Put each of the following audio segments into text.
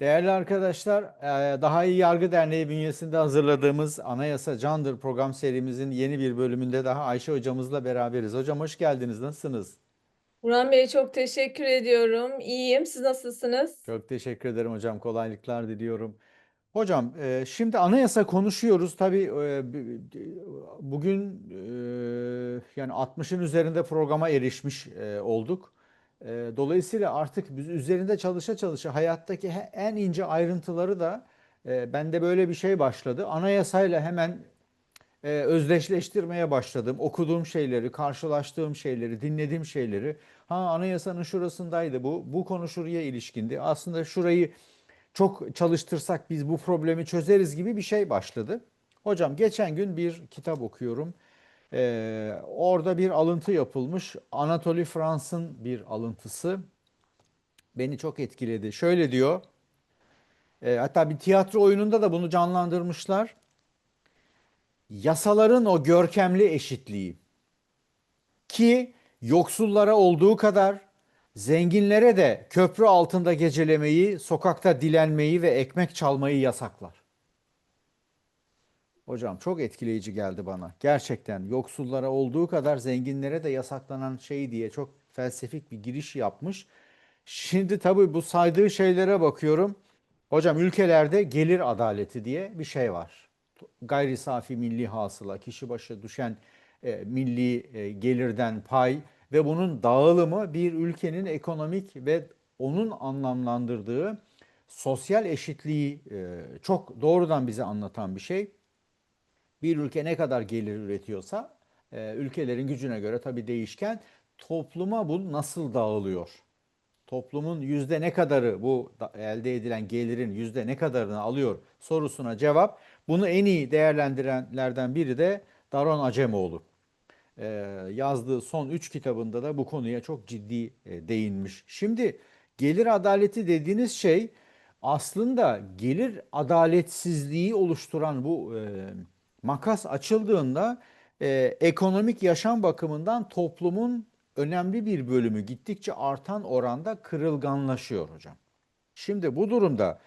Değerli arkadaşlar, Daha İyi Yargı Derneği bünyesinde hazırladığımız Anayasa Candır program serimizin yeni bir bölümünde daha Ayşe hocamızla beraberiz. Hocam hoş geldiniz. Nasılsınız? Burhan Bey çok teşekkür ediyorum. İyiyim. Siz nasılsınız? Çok teşekkür ederim hocam. Kolaylıklar diliyorum. Hocam, şimdi anayasa konuşuyoruz. Tabii bugün yani 60'ın üzerinde programa erişmiş olduk. Eee, dolayısıyla artık biz üzerinde çalışa çalışa hayattaki en ince ayrıntıları da eee bende böyle bir şey başladı. Anayasayla hemen e, özdeşleştirmeye başladım. Okuduğum şeyleri, karşılaştığım şeyleri, dinlediğim şeyleri. Ha anayasanın şurasındaydı bu. Bu konu şuraya ilişkindi. Aslında şurayı çok çalıştırsak biz bu problemi çözeriz gibi bir şey başladı. Hocam geçen gün bir kitap okuyorum. Ee, orada bir alıntı yapılmış. Anatole Frans'ın bir alıntısı. Beni çok etkiledi. Şöyle diyor. e, hatta bir tiyatro oyununda da bunu canlandırmışlar yasaların o görkemli eşitliği ki yoksullara olduğu kadar zenginlere de köprü altında gecelemeyi, sokakta dilenmeyi ve ekmek çalmayı yasaklar. Hocam çok etkileyici geldi bana. Gerçekten yoksullara olduğu kadar zenginlere de yasaklanan şey diye çok felsefik bir giriş yapmış. Şimdi tabii bu saydığı şeylere bakıyorum. Hocam ülkelerde gelir adaleti diye bir şey var. Gayri safi milli hasıla, kişi başı düşen e, milli e, gelirden pay ve bunun dağılımı bir ülkenin ekonomik ve onun anlamlandırdığı sosyal eşitliği e, çok doğrudan bize anlatan bir şey. Bir ülke ne kadar gelir üretiyorsa e, ülkelerin gücüne göre tabii değişken topluma bu nasıl dağılıyor? Toplumun yüzde ne kadarı bu elde edilen gelirin yüzde ne kadarını alıyor sorusuna cevap. Bunu en iyi değerlendirenlerden biri de Daron Acemoğlu. Ee, yazdığı son 3 kitabında da bu konuya çok ciddi e, değinmiş. Şimdi gelir adaleti dediğiniz şey aslında gelir adaletsizliği oluşturan bu e, makas açıldığında e, ekonomik yaşam bakımından toplumun önemli bir bölümü gittikçe artan oranda kırılganlaşıyor hocam. Şimdi bu durumda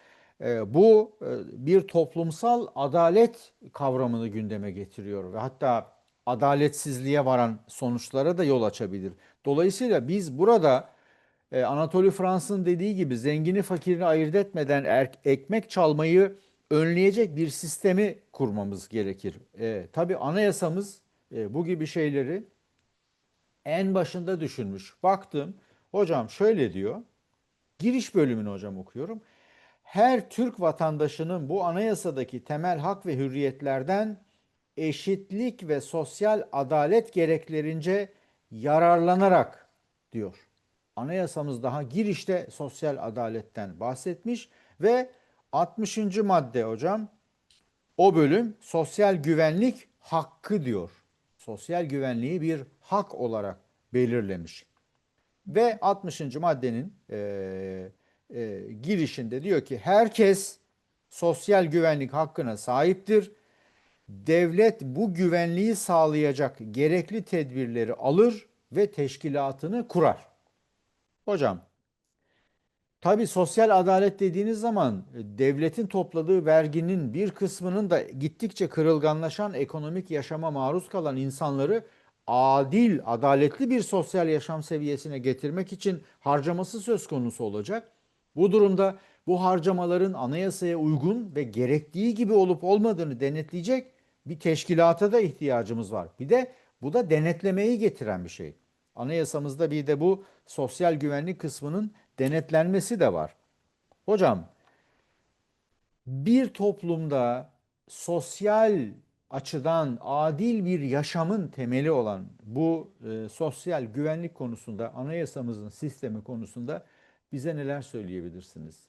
e, bu e, bir toplumsal adalet kavramını gündeme getiriyor ve hatta adaletsizliğe varan sonuçlara da yol açabilir. Dolayısıyla biz burada e, Anatole Frans'ın dediği gibi zengini fakirini ayırt etmeden er- ekmek çalmayı önleyecek bir sistemi kurmamız gerekir. E, tabii anayasamız e, bu gibi şeyleri en başında düşünmüş. Baktım hocam şöyle diyor. Giriş bölümünü hocam okuyorum. Her Türk vatandaşının bu anayasadaki temel hak ve hürriyetlerden eşitlik ve sosyal adalet gereklerince yararlanarak diyor. Anayasamız daha girişte sosyal adaletten bahsetmiş ve 60. madde hocam o bölüm sosyal güvenlik hakkı diyor. Sosyal güvenliği bir hak olarak belirlemiş. Ve 60. maddenin e, e, girişinde diyor ki herkes sosyal güvenlik hakkına sahiptir. Devlet bu güvenliği sağlayacak gerekli tedbirleri alır ve teşkilatını kurar. Hocam Tabii sosyal adalet dediğiniz zaman e, devletin topladığı verginin bir kısmının da gittikçe kırılganlaşan ekonomik yaşama maruz kalan insanları adil, adaletli bir sosyal yaşam seviyesine getirmek için harcaması söz konusu olacak. Bu durumda bu harcamaların anayasaya uygun ve gerektiği gibi olup olmadığını denetleyecek bir teşkilata da ihtiyacımız var. Bir de bu da denetlemeyi getiren bir şey. Anayasamızda bir de bu sosyal güvenlik kısmının denetlenmesi de var. Hocam, bir toplumda sosyal açıdan adil bir yaşamın temeli olan bu e, sosyal güvenlik konusunda, anayasamızın sistemi konusunda bize neler söyleyebilirsiniz?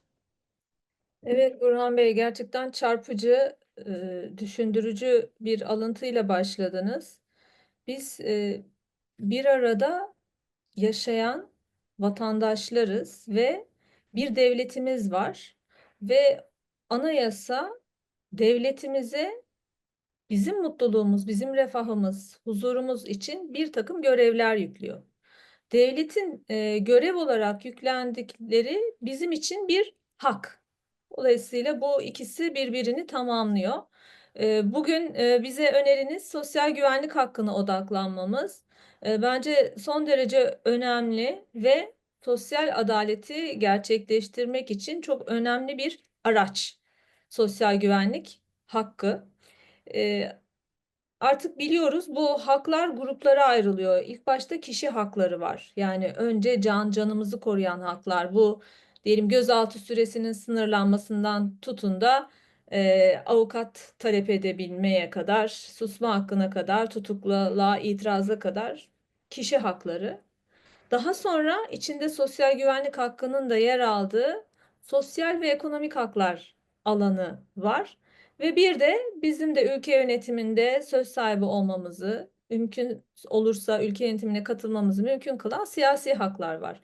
Evet Burhan Bey gerçekten çarpıcı, e, düşündürücü bir alıntıyla başladınız. Biz e, bir arada yaşayan vatandaşlarız ve bir devletimiz var ve anayasa devletimize bizim mutluluğumuz, bizim refahımız, huzurumuz için bir takım görevler yüklüyor. Devletin e, görev olarak yüklendikleri bizim için bir hak. Dolayısıyla bu ikisi birbirini tamamlıyor. Ee, Bugün e, bize öneriniz sosyal güvenlik hakkına odaklanmamız. Ee, Bence son derece önemli ve sosyal adaleti gerçekleştirmek için çok önemli bir araç. Sosyal güvenlik hakkı. Ee, Artık biliyoruz bu haklar gruplara ayrılıyor. İlk başta kişi hakları var. Yani önce can canımızı koruyan haklar. Bu diyelim gözaltı süresinin sınırlanmasından tutun da e, avukat talep edebilmeye kadar, susma hakkına kadar, tutukluluğa itiraza kadar kişi hakları. Daha sonra içinde sosyal güvenlik hakkının da yer aldığı sosyal ve ekonomik haklar alanı var. Ve bir de bizim de ülke yönetiminde söz sahibi olmamızı, mümkün olursa ülke yönetimine katılmamızı mümkün kılan siyasi haklar var.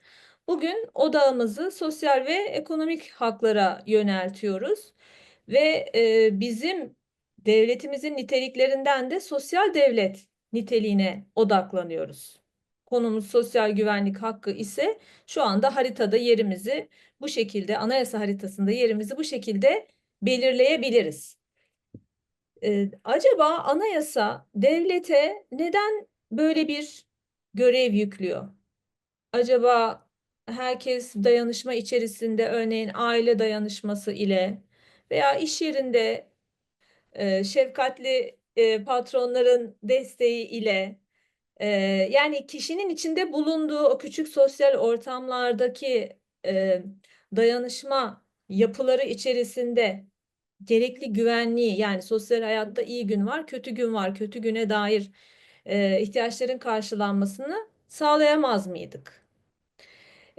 Bugün odağımızı sosyal ve ekonomik haklara yöneltiyoruz ve e, bizim devletimizin niteliklerinden de sosyal devlet niteliğine odaklanıyoruz. Konumuz sosyal güvenlik hakkı ise şu anda haritada yerimizi bu şekilde, anayasa haritasında yerimizi bu şekilde belirleyebiliriz. Ee, acaba anayasa devlete neden böyle bir görev yüklüyor? Acaba herkes dayanışma içerisinde örneğin aile dayanışması ile veya iş yerinde e, şefkatli e, patronların desteği ile e, yani kişinin içinde bulunduğu o küçük sosyal ortamlardaki e, dayanışma yapıları içerisinde gerekli güvenliği yani sosyal hayatta iyi gün var, kötü gün var, kötü güne dair e, ihtiyaçların karşılanmasını sağlayamaz mıydık?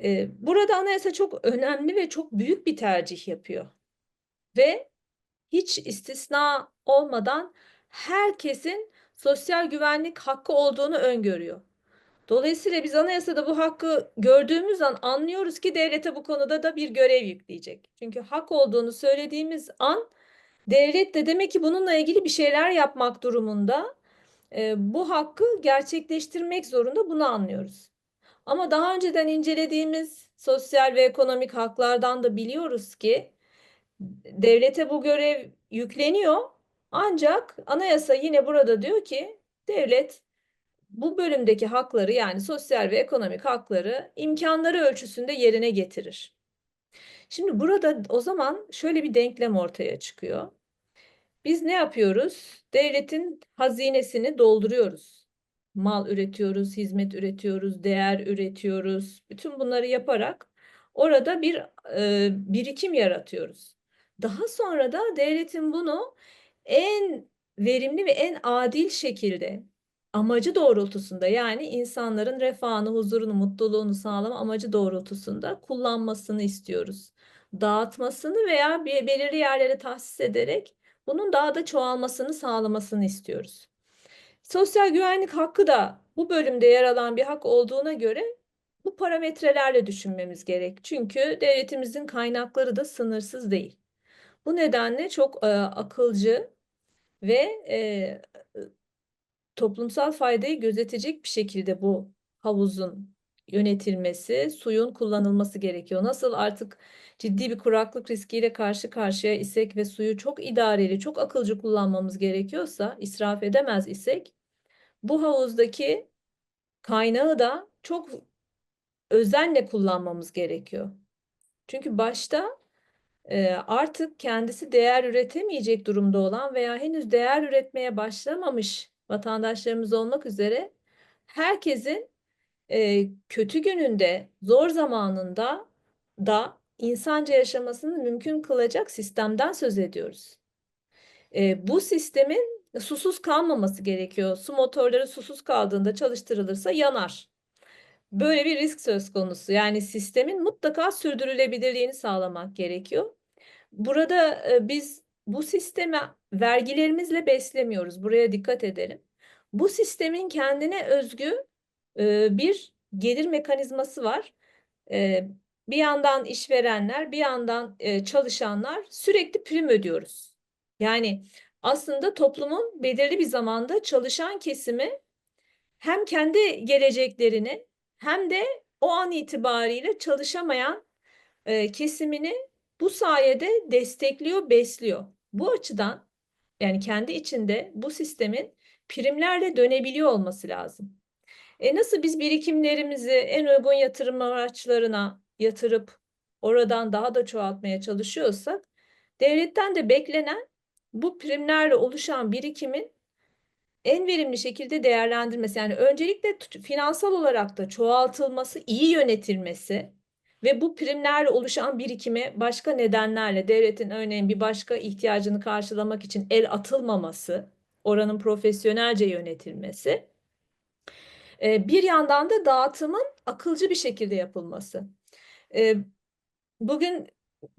E, burada anayasa çok önemli ve çok büyük bir tercih yapıyor ve hiç istisna olmadan herkesin sosyal güvenlik hakkı olduğunu öngörüyor. Dolayısıyla biz anayasada bu hakkı gördüğümüz an anlıyoruz ki devlete bu konuda da bir görev yükleyecek. Çünkü hak olduğunu söylediğimiz an devlet de demek ki bununla ilgili bir şeyler yapmak durumunda. E, bu hakkı gerçekleştirmek zorunda bunu anlıyoruz. Ama daha önceden incelediğimiz sosyal ve ekonomik haklardan da biliyoruz ki devlete bu görev yükleniyor. Ancak anayasa yine burada diyor ki devlet bu bölümdeki hakları yani sosyal ve ekonomik hakları imkanları ölçüsünde yerine getirir. Şimdi burada o zaman şöyle bir denklem ortaya çıkıyor. Biz ne yapıyoruz? Devletin hazinesini dolduruyoruz. Mal üretiyoruz, hizmet üretiyoruz, değer üretiyoruz. Bütün bunları yaparak orada bir e, birikim yaratıyoruz. Daha sonra da devletin bunu en verimli ve en adil şekilde amacı doğrultusunda yani insanların refahını, huzurunu, mutluluğunu sağlama amacı doğrultusunda kullanmasını istiyoruz. Dağıtmasını veya bir belirli yerlere tahsis ederek bunun daha da çoğalmasını sağlamasını istiyoruz. Sosyal güvenlik hakkı da bu bölümde yer alan bir hak olduğuna göre bu parametrelerle düşünmemiz gerek. Çünkü devletimizin kaynakları da sınırsız değil. Bu nedenle çok e, akılcı ve e, toplumsal faydayı gözetecek bir şekilde bu havuzun yönetilmesi, suyun kullanılması gerekiyor. Nasıl artık ciddi bir kuraklık riskiyle karşı karşıya isek ve suyu çok idareli, çok akılcı kullanmamız gerekiyorsa, israf edemez isek, bu havuzdaki kaynağı da çok özenle kullanmamız gerekiyor. Çünkü başta artık kendisi değer üretemeyecek durumda olan veya henüz değer üretmeye başlamamış vatandaşlarımız olmak üzere herkesin kötü gününde, zor zamanında da insanca yaşamasını mümkün kılacak sistemden söz ediyoruz. Bu sistemin susuz kalmaması gerekiyor. Su motorları susuz kaldığında çalıştırılırsa yanar. Böyle bir risk söz konusu. Yani sistemin mutlaka sürdürülebilirliğini sağlamak gerekiyor. Burada e, biz bu sistemi vergilerimizle beslemiyoruz. Buraya dikkat edelim. Bu sistemin kendine özgü e, bir gelir mekanizması var. E, bir yandan işverenler, bir yandan çalışanlar sürekli prim ödüyoruz. Yani aslında toplumun belirli bir zamanda çalışan kesimi hem kendi geleceklerini hem de o an itibariyle çalışamayan e, kesimini Bu sayede destekliyor, besliyor. Bu açıdan yani kendi içinde bu sistemin primlerle dönebiliyor olması lazım. E nasıl biz birikimlerimizi en uygun yatırım araçlarına yatırıp oradan daha da çoğaltmaya çalışıyorsak devletten de beklenen bu primlerle oluşan birikimin en verimli şekilde değerlendirmesi. Yani öncelikle finansal olarak da çoğaltılması, iyi yönetilmesi ve bu primlerle oluşan birikime başka nedenlerle devletin örneğin bir başka ihtiyacını karşılamak için el atılmaması, oranın profesyonelce yönetilmesi. Ee, Bir yandan da dağıtımın akılcı bir şekilde yapılması. Ee, Bugün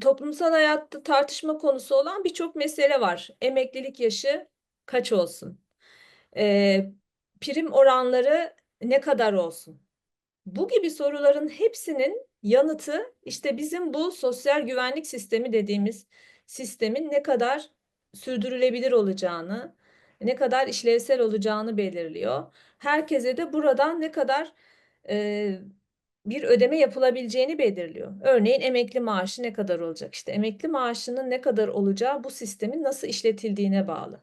toplumsal hayatta tartışma konusu olan birçok mesele var. Emeklilik yaşı kaç olsun? Ee, prim oranları ne kadar olsun? Bu gibi soruların hepsinin yanıtı işte bizim bu sosyal güvenlik sistemi dediğimiz sistemin ne kadar sürdürülebilir olacağını, ne kadar işlevsel olacağını belirliyor. Herkese de buradan ne kadar e, bir ödeme yapılabileceğini belirliyor. Örneğin emekli maaşı ne kadar olacak? İşte emekli maaşının ne kadar olacağı bu sistemin nasıl işletildiğine bağlı.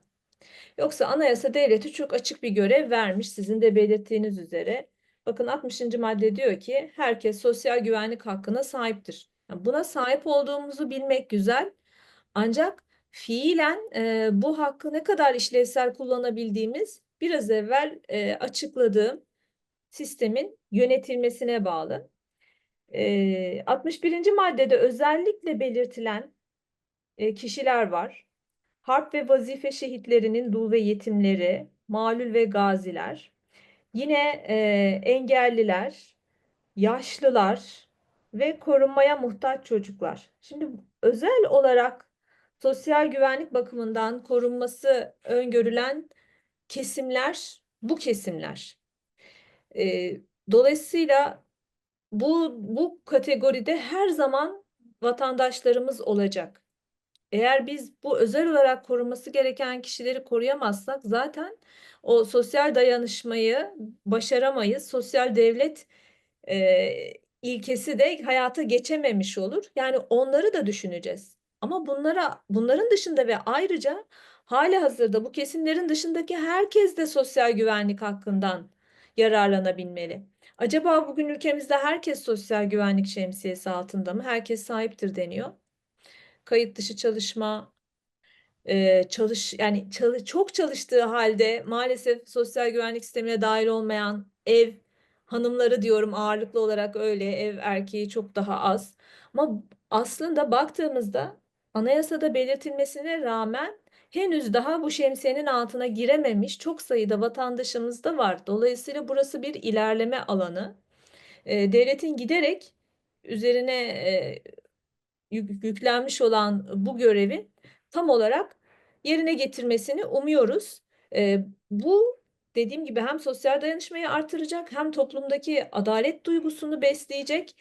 Yoksa anayasa devleti çok açık bir görev vermiş sizin de belirttiğiniz üzere. Bakın 60. madde diyor ki herkes sosyal güvenlik hakkına sahiptir. Yani buna sahip olduğumuzu bilmek güzel. Ancak fiilen e, bu hakkı ne kadar işlevsel kullanabildiğimiz biraz evvel e, açıkladığım sistemin yönetilmesine bağlı. E, 61. maddede özellikle belirtilen e, kişiler var. Harp ve vazife şehitlerinin dul ve yetimleri, malul ve gaziler, yine e, engelliler, yaşlılar ve korunmaya muhtaç çocuklar. Şimdi özel olarak sosyal güvenlik bakımından korunması öngörülen kesimler bu kesimler. E, dolayısıyla bu bu kategoride her zaman vatandaşlarımız olacak. Eğer biz bu özel olarak korunması gereken kişileri koruyamazsak zaten o sosyal dayanışmayı başaramayız. Sosyal devlet e, ilkesi de hayata geçememiş olur. Yani onları da düşüneceğiz. Ama bunlara bunların dışında ve ayrıca hali hazırda bu kesimlerin dışındaki herkes de sosyal güvenlik hakkından yararlanabilmeli. Acaba bugün ülkemizde herkes sosyal güvenlik şemsiyesi altında mı? Herkes sahiptir deniyor kayıt dışı çalışma, çalış yani çalı- çok çalıştığı halde maalesef sosyal güvenlik sistemine dahil olmayan ev hanımları diyorum ağırlıklı olarak öyle ev erkeği çok daha az. Ama aslında baktığımızda anayasada belirtilmesine rağmen henüz daha bu şemsiyenin altına girememiş çok sayıda vatandaşımız da var. Dolayısıyla burası bir ilerleme alanı. Devletin giderek üzerine yüklenmiş olan bu görevi tam olarak yerine getirmesini umuyoruz. Ee, bu dediğim gibi hem sosyal dayanışmayı artıracak hem toplumdaki adalet duygusunu besleyecek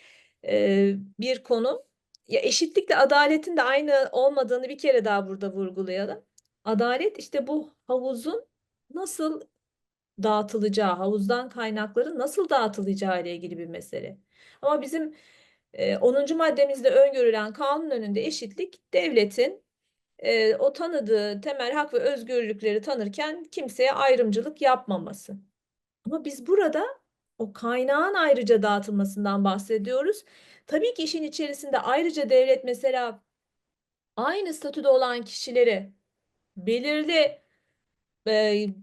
e, bir konu. Ya eşitlikle adaletin de aynı olmadığını bir kere daha burada vurgulayalım. Adalet işte bu havuzun nasıl dağıtılacağı, havuzdan kaynakların nasıl dağıtılacağı ile ilgili bir mesele. Ama bizim e, 10. maddemizde öngörülen kanun önünde eşitlik devletin e, o tanıdığı temel hak ve özgürlükleri tanırken kimseye ayrımcılık yapmaması. Ama biz burada o kaynağın ayrıca dağıtılmasından bahsediyoruz. Tabii ki işin içerisinde ayrıca devlet mesela aynı statüde olan kişileri belirli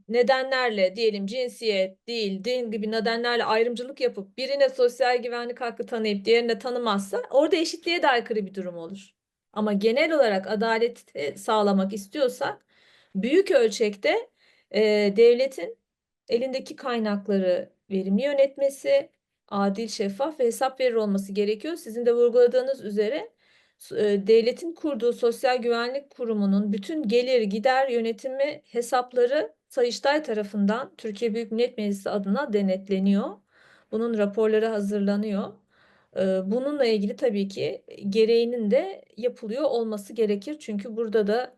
nedenlerle diyelim cinsiyet, dil, din gibi nedenlerle ayrımcılık yapıp birine sosyal güvenlik hakkı tanıyıp diğerine tanımazsa orada eşitliğe de aykırı bir durum olur. Ama genel olarak adalet sağlamak istiyorsak büyük ölçekte e, devletin elindeki kaynakları verimli yönetmesi, adil, şeffaf ve hesap verir olması gerekiyor. Sizin de vurguladığınız üzere devletin kurduğu Sosyal Güvenlik Kurumu'nun bütün gelir gider yönetimi hesapları Sayıştay tarafından Türkiye Büyük Millet Meclisi adına denetleniyor. Bunun raporları hazırlanıyor. E, Bununla ilgili tabii ki gereğinin de yapılıyor olması gerekir. Çünkü burada da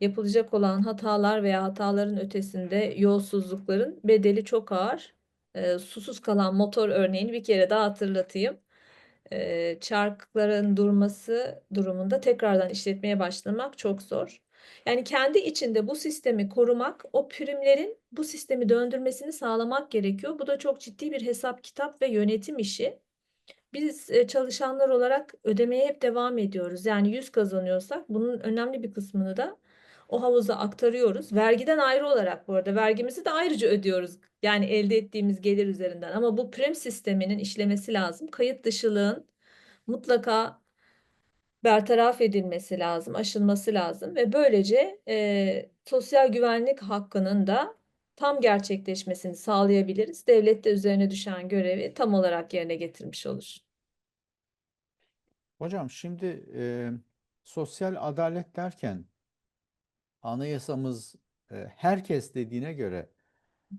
yapılacak olan hatalar veya hataların ötesinde yolsuzlukların bedeli çok ağır. E, susuz kalan motor örneğini bir kere daha hatırlatayım. E, çarkların durması durumunda tekrardan işletmeye başlamak çok zor. Yani kendi içinde bu sistemi korumak, o primlerin bu sistemi döndürmesini sağlamak gerekiyor. Bu da çok ciddi bir hesap kitap ve yönetim işi. Biz çalışanlar olarak ödemeye hep devam ediyoruz. Yani 100 kazanıyorsak bunun önemli bir kısmını da o havuza aktarıyoruz. Vergiden ayrı olarak bu arada vergimizi de ayrıca ödüyoruz. Yani elde ettiğimiz gelir üzerinden. Ama bu prim sisteminin işlemesi lazım. Kayıt dışılığın mutlaka bertaraf edilmesi lazım, aşılması lazım ve böylece e, sosyal güvenlik hakkının da tam gerçekleşmesini sağlayabiliriz. Devlet de üzerine düşen görevi tam olarak yerine getirmiş olur. Hocam şimdi e, sosyal adalet derken anayasamız e, herkes dediğine göre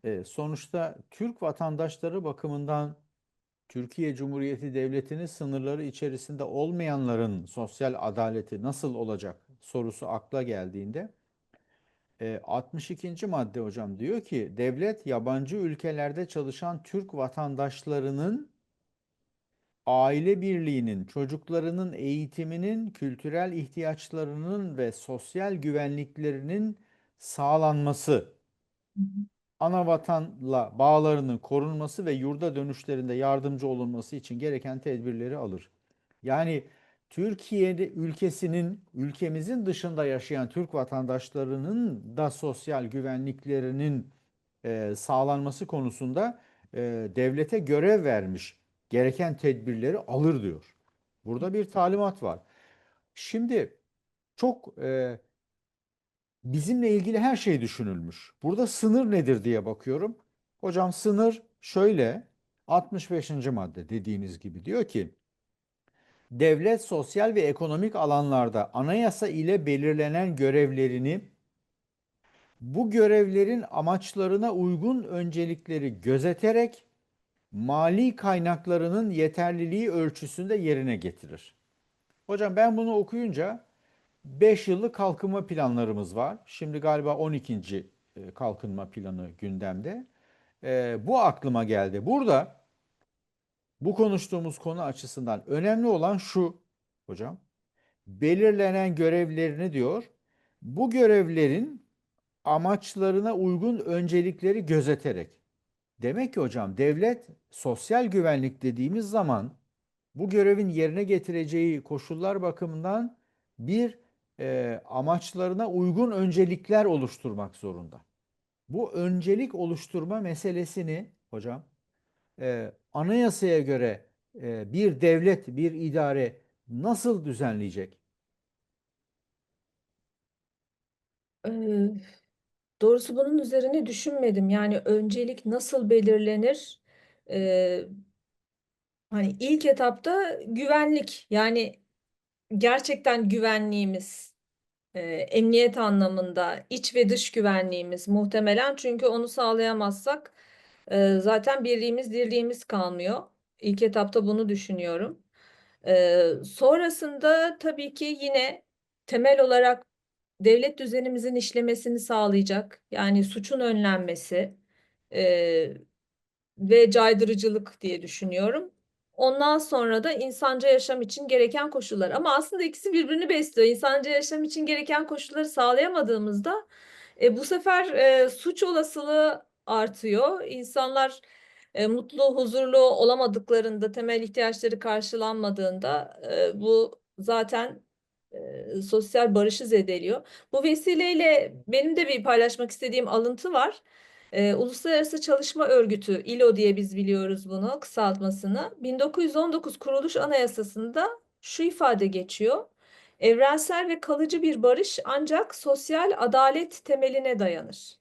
e, sonuçta Türk vatandaşları bakımından Türkiye Cumhuriyeti Devleti'nin sınırları içerisinde olmayanların sosyal adaleti nasıl olacak sorusu akla geldiğinde e, 62. madde hocam diyor ki devlet yabancı ülkelerde çalışan Türk vatandaşlarının aile birliğinin, çocuklarının eğitiminin, kültürel ihtiyaçlarının ve sosyal güvenliklerinin sağlanması, ana vatanla bağlarının korunması ve yurda dönüşlerinde yardımcı olunması için gereken tedbirleri alır. Yani Türkiye'de ülkesinin, ülkemizin dışında yaşayan Türk vatandaşlarının da sosyal güvenliklerinin e, sağlanması konusunda e, devlete görev vermiş, gereken tedbirleri alır diyor. Burada bir talimat var. Şimdi çok e, bizimle ilgili her şey düşünülmüş. Burada sınır nedir diye bakıyorum. Hocam sınır şöyle 65. madde dediğiniz gibi diyor ki devlet sosyal ve ekonomik alanlarda anayasa ile belirlenen görevlerini bu görevlerin amaçlarına uygun öncelikleri gözeterek mali kaynaklarının yeterliliği ölçüsünde yerine getirir. Hocam ben bunu okuyunca 5 yıllık kalkınma planlarımız var. Şimdi galiba 12. e, kalkınma planı gündemde. E, bu aklıma geldi. Burada bu konuştuğumuz konu açısından önemli olan şu hocam. Belirlenen görevlerini diyor. Bu görevlerin amaçlarına uygun öncelikleri gözeterek. Demek ki hocam devlet sosyal güvenlik dediğimiz zaman bu görevin yerine getireceği koşullar bakımından bir e, amaçlarına uygun öncelikler oluşturmak zorunda. Bu öncelik oluşturma meselesini hocam e, anayasaya göre e, bir devlet, bir idare nasıl düzenleyecek? Ee, doğrusu bunun üzerine düşünmedim. Yani öncelik nasıl belirlenir? Ee, hani ilk etapta güvenlik. Yani gerçekten güvenliğimiz, e, emniyet anlamında iç ve dış güvenliğimiz muhtemelen çünkü onu sağlayamazsak e, zaten birliğimiz, dirliğimiz kalmıyor. İlk etapta bunu düşünüyorum. E, sonrasında tabii ki yine temel olarak devlet düzenimizin işlemesini sağlayacak. Yani suçun önlenmesi e, ve caydırıcılık diye düşünüyorum. Ondan sonra da insanca yaşam için gereken koşullar. Ama aslında ikisi birbirini besliyor. İnsanca yaşam için gereken koşulları sağlayamadığımızda e, bu sefer e, suç olasılığı artıyor. İnsanlar e, mutlu, huzurlu olamadıklarında, temel ihtiyaçları karşılanmadığında e, bu zaten e, sosyal barışı zedeliyor. Bu vesileyle benim de bir paylaşmak istediğim alıntı var. Ee, Uluslararası Çalışma Örgütü, ILO diye biz biliyoruz bunu kısaltmasını. 1919 Kuruluş Anayasası'nda şu ifade geçiyor. Evrensel ve kalıcı bir barış ancak sosyal adalet temeline dayanır.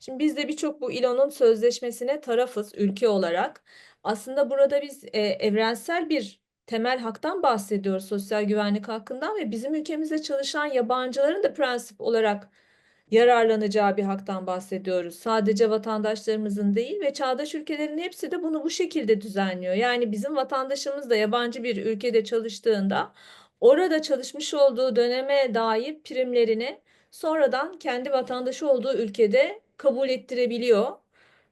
Şimdi biz de birçok bu ILO'nun sözleşmesine tarafız ülke olarak. Aslında burada biz e, evrensel bir temel haktan bahsediyoruz, sosyal güvenlik hakkından ve bizim ülkemizde çalışan yabancıların da prensip olarak yararlanacağı bir haktan bahsediyoruz. Sadece vatandaşlarımızın değil ve çağdaş ülkelerin hepsi de bunu bu şekilde düzenliyor. Yani bizim vatandaşımız da yabancı bir ülkede çalıştığında orada çalışmış olduğu döneme dair primlerini sonradan kendi vatandaşı olduğu ülkede kabul ettirebiliyor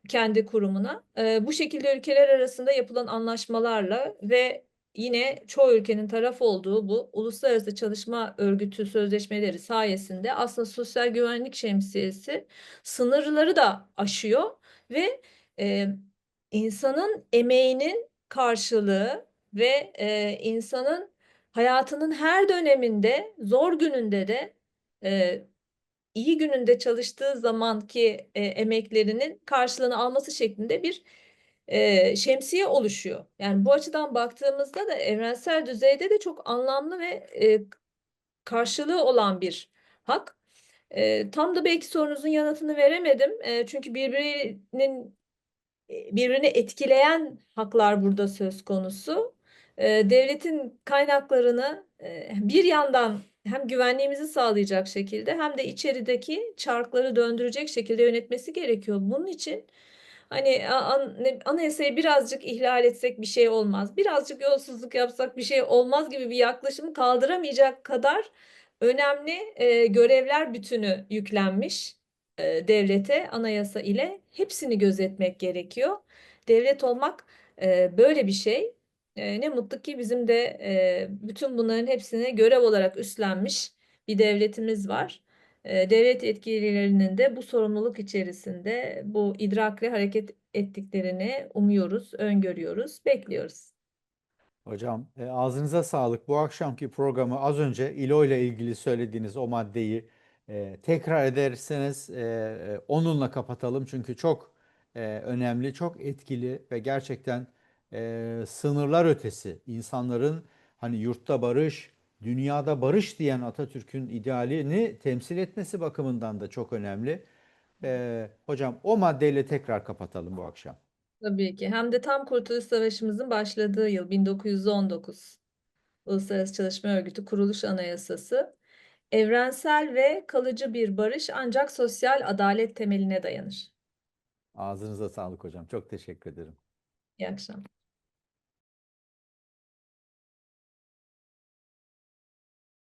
kendi kurumuna. Ee, bu şekilde ülkeler arasında yapılan anlaşmalarla ve yine çoğu ülkenin taraf olduğu bu Uluslararası Çalışma Örgütü sözleşmeleri sayesinde aslında sosyal güvenlik şemsiyesi sınırları da aşıyor ve e, insanın emeğinin karşılığı ve e, insanın hayatının her döneminde zor gününde de e, iyi gününde çalıştığı zamanki e, emeklerinin karşılığını alması şeklinde bir e, şemsiye oluşuyor. Yani bu açıdan baktığımızda da evrensel düzeyde de çok anlamlı ve e, karşılığı olan bir hak. E, tam da belki sorunuzun yanıtını veremedim. E, çünkü birbirinin birbirini etkileyen haklar burada söz konusu. E, devletin kaynaklarını e, bir yandan hem güvenliğimizi sağlayacak şekilde hem de içerideki çarkları döndürecek şekilde yönetmesi gerekiyor. Bunun için hani anayasayı birazcık ihlal etsek bir şey olmaz. Birazcık yolsuzluk yapsak bir şey olmaz gibi bir yaklaşımı kaldıramayacak kadar önemli e, görevler bütünü yüklenmiş e, devlete anayasa ile hepsini gözetmek gerekiyor. Devlet olmak e, böyle bir şey. E, ne mutlu ki bizim de e, bütün bunların hepsini görev olarak üstlenmiş bir devletimiz var. E, devlet yetkililerinin de bu sorumluluk içerisinde bu idrakle hareket ettiklerini umuyoruz, öngörüyoruz, bekliyoruz. Hocam e, ağzınıza sağlık. Bu akşamki programı az önce İLO ile ilgili söylediğiniz o maddeyi e, tekrar ederseniz e, onunla kapatalım. Çünkü çok önemli, çok etkili ve gerçekten sınırlar ötesi insanların hani yurtta barış, dünyada barış diyen Atatürk'ün idealini temsil etmesi bakımından da çok önemli. E, hocam o maddeyle tekrar kapatalım bu akşam. Tabii ki. Hem de tam Kurtuluş Savaşımızın başladığı yıl 1919. Uluslararası Çalışma Örgütü Kuruluş Anayasası. Evrensel ve kalıcı bir barış ancak sosyal adalet temeline dayanır. Ağzınıza sağlık hocam. Çok teşekkür ederim. İyi akşamlar.